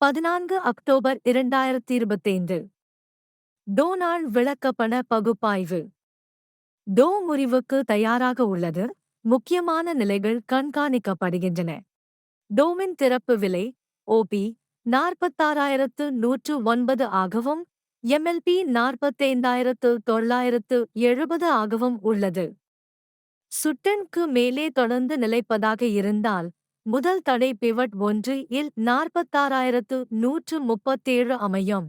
பதினான்கு அக்டோபர் இரண்டாயிரத்தி இருபத்தைந்து டோனாள் விளக்கப்பண பகுப்பாய்வு. டோ முறிவுக்கு தயாராக உள்ளது. முக்கியமான நிலைகள் கண்காணிக்கப்படுகின்றன. டோமின் திறப்பு விலை ஓபி நாற்பத்தாறாயிரத்து நூற்று ஒன்பது ஆகவும் எம்எல்பி நாற்பத்தைந்தாயிரத்து தொள்ளாயிரத்து எழுபது ஆகவும் உள்ளது. சுட்டனுக்கு மேலே தொடர்ந்து நிலைப்பதாக இருந்தால் முதல் தடை பிவட் ஒன்று இல் நாற்பத்தாறாயிரத்து நூற்று முப்பத்தேழு அமையும்.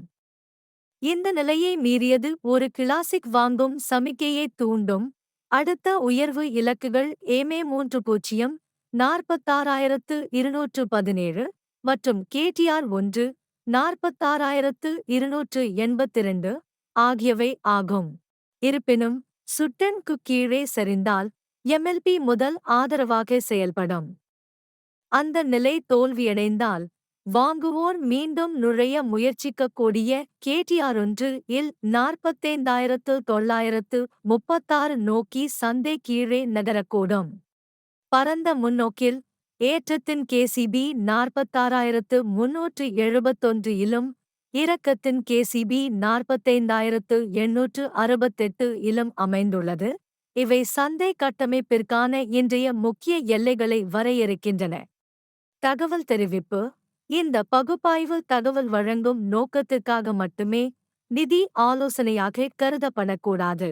இந்த நிலையை மீறியது ஒரு கிளாசிக் வாங்கும் சமிக்கையை தூண்டும். அடுத்த உயர்வு இலக்குகள் ஏமே மூன்று பூஜ்ஜியம் நாற்பத்தாறாயிரத்து இருநூற்று பதினேழு மற்றும் கேடிஆர் ஒன்று நாற்பத்தாறாயிரத்து இருநூற்று எண்பத்திரண்டு ஆகியவை ஆகும். இருப்பினும் சுட்டனுக்கு கீழே சரிந்தால் எம்எல்பி முதல் ஆதரவாக செயல்படும். அந்த நிலை தோல்வியடைந்தால் வாங்குவோர் மீண்டும் நுழைய முயற்சிக்கக்கூடிய கேடிஆர் ஒன்று இல் நாற்பத்தைந்தாயிரத்து தொள்ளாயிரத்து முப்பத்தாறு நோக்கி சந்தை கீழே நகரக்கூடும். பரந்த முன்னோக்கில் ஏற்றத்தின் கேசிபி நாற்பத்தாறாயிரத்து முன்னூற்று எழுபத்தொன்று இலும் இறக்கத்தின் கேசிபி நாற்பத்தைந்தாயிரத்து எண்ணூற்று அறுபத்தெட்டு இலும் அமைந்துள்ளது. இவை சந்தை கட்டமைப்பிற்கான இன்றைய முக்கிய எல்லைகளை வரையறுக்கின்றன. தகவல் தெரிவிப்பு. இந்த பகுப்பாய்வு தகவல் வழங்கும் நோக்கத்திற்காக மட்டுமே நிதி ஆலோசனையாக கருதப்படக்கூடாது.